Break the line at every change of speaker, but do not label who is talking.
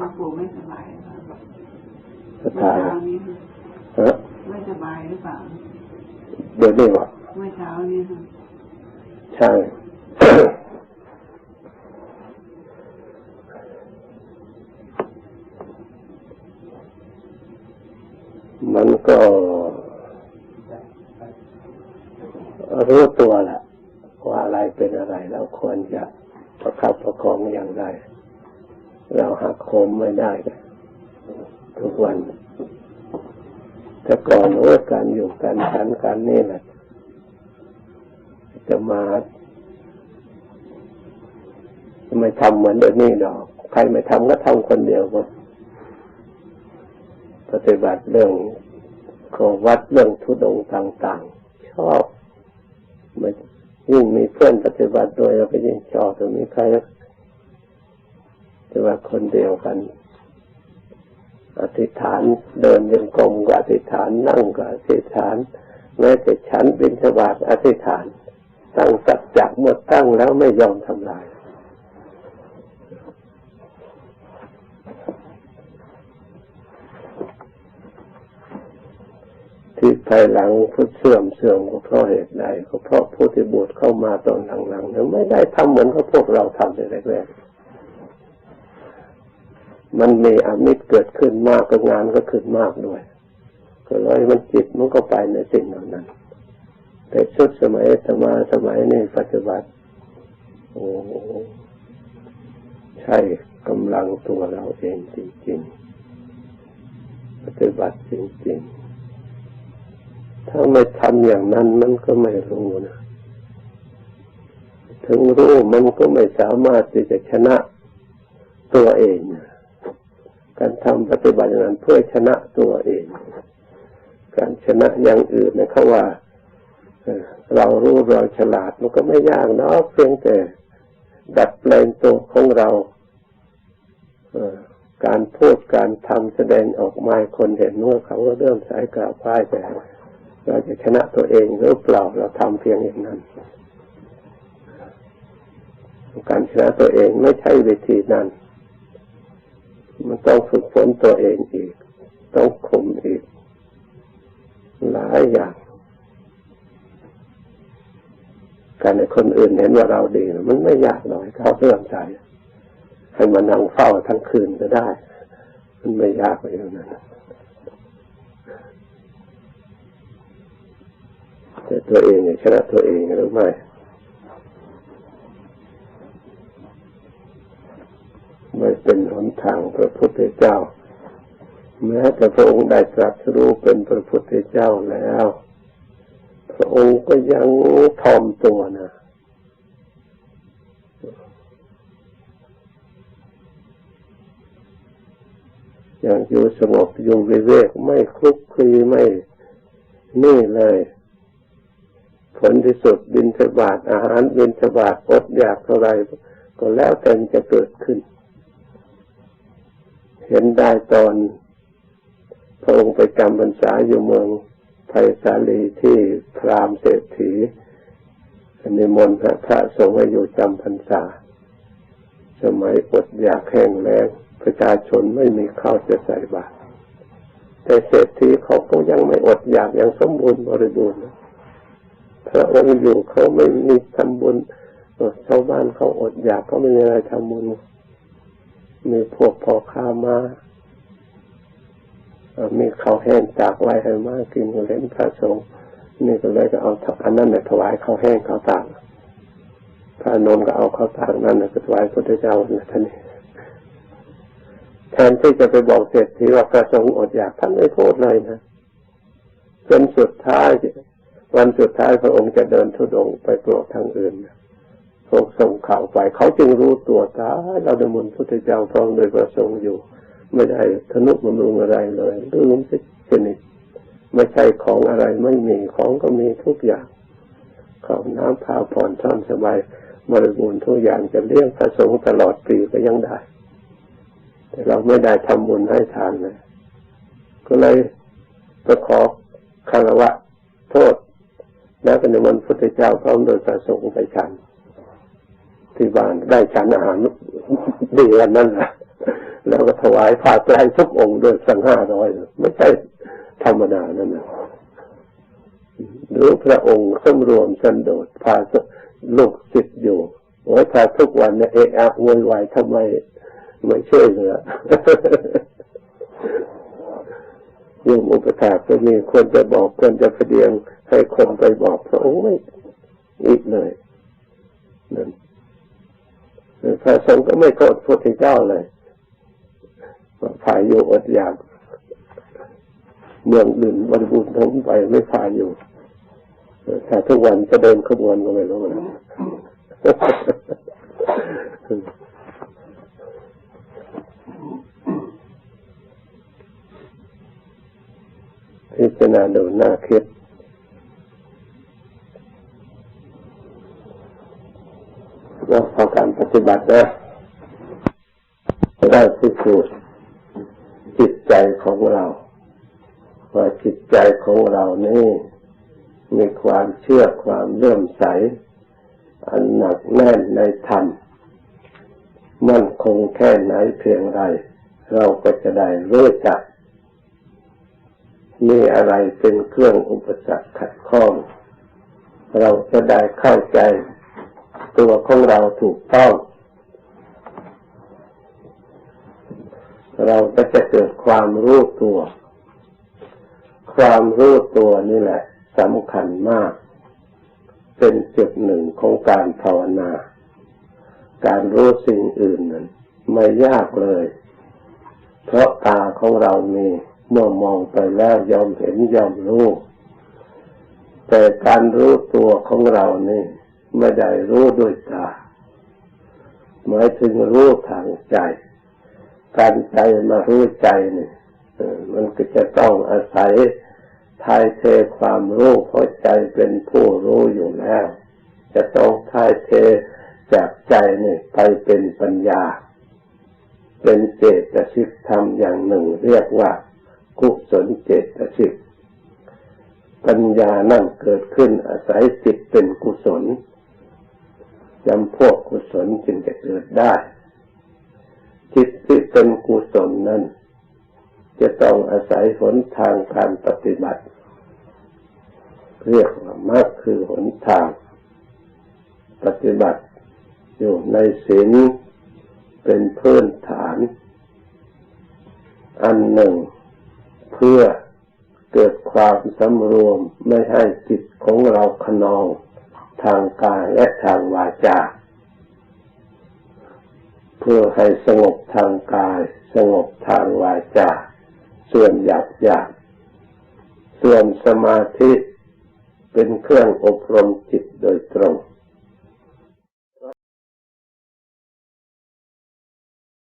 หลวงปู่ไม่สบายหรือเปล่า
ส
เมื่อ
ถาน
เช้านี้ค่ะ
ฮะ
ไม่สบายหรือเปล่า
เดี๋ยวนี้วะ
เมื่อเช้านี้ค่ะ
ใช่มันก็รู้ตัวแหละว่าอะไรเป็นอะไรเราควรจะประคับประคองอย่างไร เราหักโห มไม่ได้เลยทุกวันแต่ก่อนโอ้การอยู่การฉันการนี่แหละจะมาไม่ทำเหมือนเดี๋ยวนี้หรอก ใครไม่ทำก็ทำคนเดียวก็ปฏิบัติเรื่องของวัดเรื่องทุดงค์ต่างๆ ชอบมันยิ่งมีเพื่อนปฏิบัติด้วยเราก็ยิ่งชอบตรงนี้ใคร จะว่าคนเดียวกัน อธิษฐานเดินยังกรมก็อธิษฐานนั่งก็อธิษฐานแม้แต่ฉันบินสบาตอธิษฐานตั้งสัจจะหมดตั้งแล้วไม่ยอมทำลายที่ภายหลังพุทธเสื่อมเสื่อมก็เพราะเหตุใดก็เพราะผู้ที่บวชเข้ามาตอนหลังๆนี่ยไม่ได้ทำเหมือนกับพวกเราทำในแรกๆ มันมีอามิตรเกิดขึ้นมากก็งานก็ขึ้นมากด้วยก็เลยมันจิตมันก็ไปในสิ่งเหล่านั้น แต่ชุดสมัยธรรมาสมัยนี้ปฏิบัติโอ้ใช่กำลังตัวเราเองจริงๆปฏิบัติจริงๆ ถ้าไม่ทำอย่างนั้นมันก็ไม่รู้นะถึงรู้มันก็ไม่สามารถที่จะชนะตัวเอง การทำปฏิบัติอย่านั้นเพื่อชนะตัวเอง การชนะอย่างอื่นนะเขาว่าเรารู้เราฉลาดมันก็ไม่ยากเนาะเพียงแต่ดัดแปลงตัวของเราการพูดการทำแสดงออกมาคนเห็นว่าเขาก็เริ่มสายกล่าวพ่ายแต่เราจะชนะตัวเองหรือเปล่าเราทำเพียงอย่างนั้น การชนะตัวเองไม่ใช่วิธีนั้น มันต้องฝึกฝนตัวเองอีก ต้องข่มอีก หลายอย่าง การในคนอื่นเห็นว่าเราดีมันไม่ยากหน่อยเขาเรื่อมใจ ให้มานั่งเฝ้าทั้งคืนก็ได้ มันไม่ยากไปอย่างนั้นแต่ตัวเองเนี่ยชนะตัวเองหรือไม่ ไม่ เป็นหนทางพระพุทธเจ้า แม้แต่พระองค์ได้ตรัสรู้เป็นพระพุทธเจ้าแล้ว พระองค์ก็ยังทอมตัวนะอย่างอยู่สงบอยู่วิเวกไม่คลุกคลีไม่นี่เลย ผลที่สุดบินทบาทอาหารบินทบาทอดอยากเท่าไรก็แล้วแต่จะเกิดขึ้น เห็นได้ตอนพระองค์ไปจำพรรษาอยู่เมืองไผ่สาลีที่พรามเศรษฐีในมนต์พระสงฆ์ให้อยู่จำพรรษา สมัยอดอยากแห้งแล้งประชาชนไม่มีข้าวจะใส่บาตรแต่เศรษฐีเขาก็ยังไม่อดอยากยังสมบูรณ์บริบูรณ์พระองค์อยู่เขาไม่มีทำบุญชาวบ้านเขาอดอยากเขาไม่มีอะไรทำบุญ มีพวกพ่อค้ามามีข้าวแห้งจากไว้ให้มากินเล่นพระสงฆ์นี่ก็เลยก็เอาอันนั้นเนี่ยถวายข้าวแห้งข้าวตากพระนนก็เอาข้าวตากนั่นก็ถวายพระเจ้าเนี่ยท่านนี้แทนที่จะไปบอกเศรษฐีว่าพระสงฆ์อดอยากท่านไม่พูดเลยนะจนสุดท้าย วันสุดท้ายพระองค์จะเดินทุดงไปโปรดทางอื่น พวกส่งข่าวไป เขาจึงรู้ตัวตาเราดำมนพุทธเจ้าพร้อมโดยประสงค์อยู่ ไม่ได้ทนุบำรุงอะไรเลยลืมสิชนิดไม่ใช่ของอะไรไม่มีของก็มีทุกอย่างข้าวน้ำผ้าผ่อนท่อนสบายบริบูรณ์ทุกอย่างจะเลี้ยงพระสงฆ์ตลอดปีก็ยังได้ แต่เราไม่ได้ทำบุญให้ทานเลยก็เลยไปขอคารวะโทษ แล้วก็ในวันพุทธเจ้าพร้อมโดยประสงค์ไปฉัน ที่บ้านได้ฉันอาหารดีวันนั้นแหละแล้วก็ถวายผ้าไตรทุกองค์ด้วยสังห้าร้อยไม่ใช่ธรรมดานั่นนะหรือพระองค์สมรวมสันโดษพาลูกศิษย์อยู่โอ้ยถ้าทุกวันเนี่ยเอะอะโวยวายทำไมไม่ช่วยเหลือโยมอุปถาก็มีควรจะบอกควรจะเสดียงให้คนไปบอกพระองค์ไม่อีกเลย พระสงฆ์ก็ไม่โทษพระพุทธเจ้าเลยฝ่ายอยู่อดอยากเมืองอื่นบริบูรณ์ทั้งไปไม่พาอยู่ถ้าทุกวันจะเดินขบวนก็ไม่รู้นะพิจารณาดูหน้าคิด แล้วพอการปฏิบัตินะจะได้พิสูจน์จิตใจของเราว่าจิตใจของเรานี่มีความเชื่อความเลื่อมใส อันหนักแน่นในธรรมมั่นคงแค่ไหนเพียงไร เราก็จะได้รู้จักมีอะไรเป็นเครื่องอุปสรรคขัดข้อง เราจะได้เข้าใจ ตัวของเราถูกต้อง เราก็จะเกิดความรู้ตัว ความรู้ตัวนี่แหละสำคัญมาก เป็นจุดหนึ่งของการภาวนา การรู้สิ่งอื่นนั้นไม่ยากเลย เพราะตาของเรามีเมื่อมองไปแล้วยอมเห็นยอมรู้ แต่การรู้ตัวของเรานี่ ไม่ได้รู้ด้วยตาหมายถึงรู้ทางใจ การใจมารู้ใจนี่มันก็จะต้องอาศัยทายเทความรู้เพราะใจเป็นผู้รู้อยู่แล้ว จะต้องทายเทจากใจนี่ไปเป็นปัญญา เป็นเจตสิกธรรมอย่างหนึ่ง เรียกว่า กุศลเจตสิกปัญญานั่นเกิดขึ้นอาศัยจิตเป็นกุศล จำพวกกุศลจึงจะเกิดได้ จิตที่เป็นกุศลนั้น จะต้องอาศัยหนทางการปฏิบัติ เรียกว่ามรรคคือหนทาง ปฏิบัติอยู่ในศีลเป็นพื้นฐาน อันหนึ่ง เพื่อเกิดความสำรวมไม่ให้จิตของเราขนอง ทางกายและทางวาจา เพื่อให้สงบทางกาย สงบทางวาจา ส่วนหยาบหยาบส่วนสมาธิเป็นเครื่องอบรมจิตโดยตรง